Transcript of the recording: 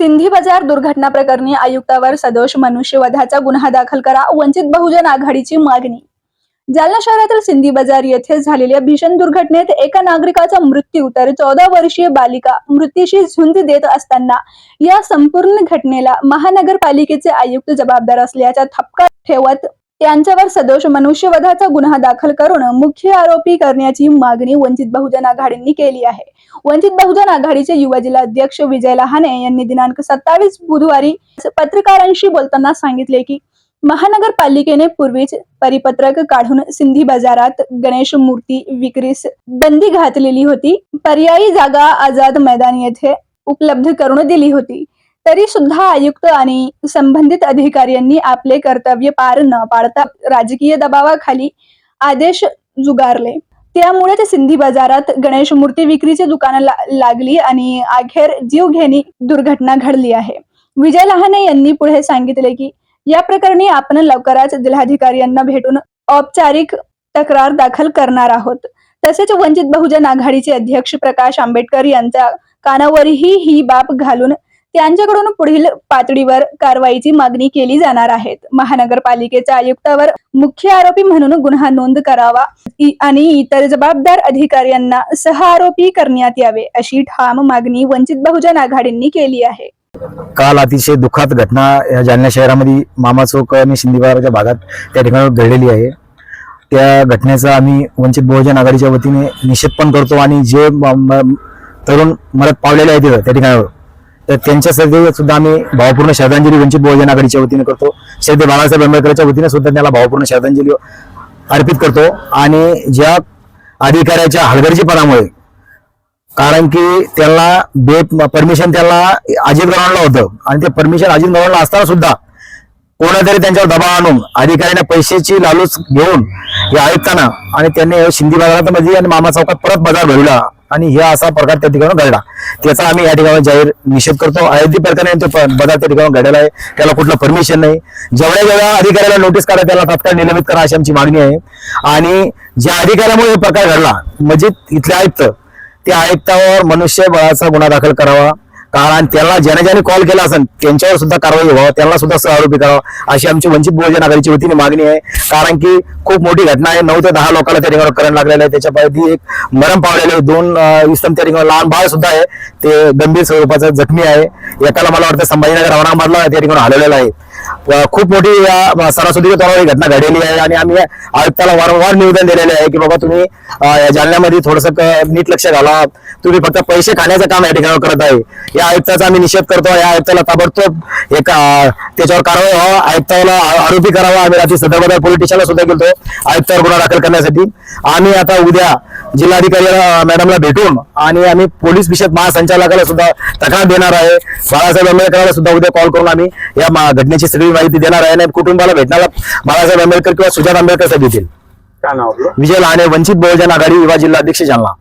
सिंधी बाजार दुर्घटना प्रकरणी आयुक्तावर सदोष मनुष्यवधाचा गुन्हा दाखल करा वंचित बहुजन आघाडीची मागणी. जालना शहरातील सिंधी बाजार येथे झालेल्या भीषण दुर्घटनेत एका नागरिकाचा मृत्यू तर चौदा वर्षीय बालिका मृत्यूशी झुंज देत असताना या संपूर्ण घटनेला महानगरपालिकेचे आयुक्त जबाबदार असल्याचा थपका ठेवत त्यांच्यावर सदोष मनुष्यवधाचा गुन्हा दाखल करून मुख्य आरोपी करण्याची मागणी वंचित बहुजन आघाडींनी केली आहे. वंचित बहुजन आघाडीचे युवा जिल्हा अध्यक्ष विजय लहाने यांनी दिनांक सत्तावीस बुधवारी पत्रकारांशी बोलताना सांगितले की महानगरपालिकेने पूर्वीच परिपत्रक काढून सिंधी बाजारात गणेश मूर्ती विक्रीस बंदी घातलेली होती. पर्यायी जागा आझाद मैदान येथे उपलब्ध करून दिली होती. तरी सुद्धा आयुक्त आणि संबंधित अधिकाऱ्यांनी आपले कर्तव्य पार न पाळता राजकीय दबावाखाली आदेश जुगारले. त्यामुळे सिंधी बाजारात गणेश मूर्ती विक्रीची दुकानं ला- लागली आणि अखेर जीवघेणी दुर्घटना घडली आहे. विजय लहाने यांनी पुढे सांगितले की या प्रकरणी आपण लवकरच जिल्हाधिकारी यांना भेटून औपचारिक तक्रार दाखल करणार आहोत. तसेच वंचित बहुजन आघाडीचे अध्यक्ष प्रकाश आंबेडकर यांच्या कानावरही ही बाब घालून त्यांच्याकडून पुढील पातळीवर कारवाईची मागणी केली जाणार आहे. महानगरपालिकेच्या आयुक्तावर मुख्य आरोपी म्हणून गुन्हा नोंद करावा आणि इतर जबाबदार अधिकाऱ्यांना सहआरोपी करण्यात यावे अशी ठाम मागणी वंचित बहुजन आघाडींनी केली आहे. काल अतिशय दुःखद घटना या जालना शहरामध्ये मामा चौक आणि शिंदेबाराच्या भागात त्या ठिकाणी घडलेली आहे. त्या घटनेचा आम्ही वंचित बहुजन आघाडीच्या वतीने निषेध पण करतो आणि जे तरुण मरत पावलेले आहेत त्या ठिकाणावर. तर त्यांच्यासाठी सुद्धा आम्ही भावपूर्ण श्रद्धांजली वंचित बहुजन आघाडीच्या वतीने करतो. श्रद्धे बाळासाहेब आंबेडकरच्या वतीने सुद्धा त्याला भावपूर्ण श्रद्धांजली अर्पित करतो. आणि ज्या अधिकाऱ्याच्या हलगर्जीपणामुळे कारण की त्याला बे परमिशन त्याला अजित गव्हाणला होतं. आणि ते परमिशन अजित गव्हाणला असताना सुद्धा कोणातरी त्यांच्यावर दबाव आणून अधिकाऱ्यांना पैशाची लालूच घेऊन या आयुक्तांना आणि त्यांनी शिंदी बाजारामध्ये आणि मामा चौकात परत बाजार भरला आणि हे असा प्रकार त्या ठिकाणी घडला. त्याचा आम्ही या ठिकाणी जाहीर निषेध करतो. अयोध्या प्रकारे तो बदल त्या ठिकाणी घडलेला आहे. त्याला कुठलं परमिशन नाही. जेवढ्या जेवढ्या अधिकाऱ्याला नोटीस काढा त्याला तात्काळ निलंबित करा अशी आमची मागणी आहे. आणि ज्या अधिकाऱ्यामुळे हे प्रकार घडला म्हणजे इथले आयुक्त त्या आयुक्तावर मनुष्यबळाचा गुन्हा दाखल करावा. कारण त्याला ज्याने ज्याने कॉल केला असेल त्यांच्यावर सुद्धा कारवाई व्हावं त्यांना सुद्धा सहआरोपी करावा अशी आमची वंचित बहुजन आघाडीची वतीने मागणी आहे. कारण की खूप मोठी घटना आहे. नऊ ते दहा लोकांना त्या रिंगावर करंट लागलेलं आहे. त्याच्यापैकी एक मरण पावलेले आहे. दोन अं, इसम त्या रिंगावर लहान बाळ सुद्धा आहे. ते गंभीर स्वरूपाचं जखमी आहे. एकाला मला वाटतं संभाजीनगर औरंगाबादला त्या रिंगावर हलवलेला आहे. खूप मोठी या सणासुदीच्या तोरावर ही घटना घडलेली आहे आणि आम्ही आयुक्ताला वारंवार निवेदन दिलेले आहे की बाबा तुम्ही या जालन्यामध्ये थोडस नीट लक्ष घाला. तुम्ही फक्त पैसे खाण्याचं काम या ठिकाणी करत आहे. या आयुक्ताचा आम्ही निषेध करतो या आयुक्ताला ताबडतोब एक त्याच्यावर कारवाई व्हावा. आयुक्ताला आरोपी करावा. आम्ही रात्री सदर बदल पोलीस स्टेशनला सुद्धा गेलो आयुक्तावर गुन्हा दाखल करण्यासाठी. आम्ही आता उद्या जिल्हाधिकारी मॅडमला भेटून आणि आम्ही पोलीस विषयक महासंचालकाला सुद्धा तक्रार देणार आहे. बाळासाहेब आंबेडकरांना सुद्धा उद्या कॉल करून आम्ही या घटनेची सगळी माहिती देणार आहे. आणि कुटुंबाला भेटणारा बाळासाहेब आंबेडकर किंवा सुजात आंबेडकर साहेब येतील. विजय लहाने वंचित बहुजन आघाडी युवा जिल्हा अध्यक्ष जालना.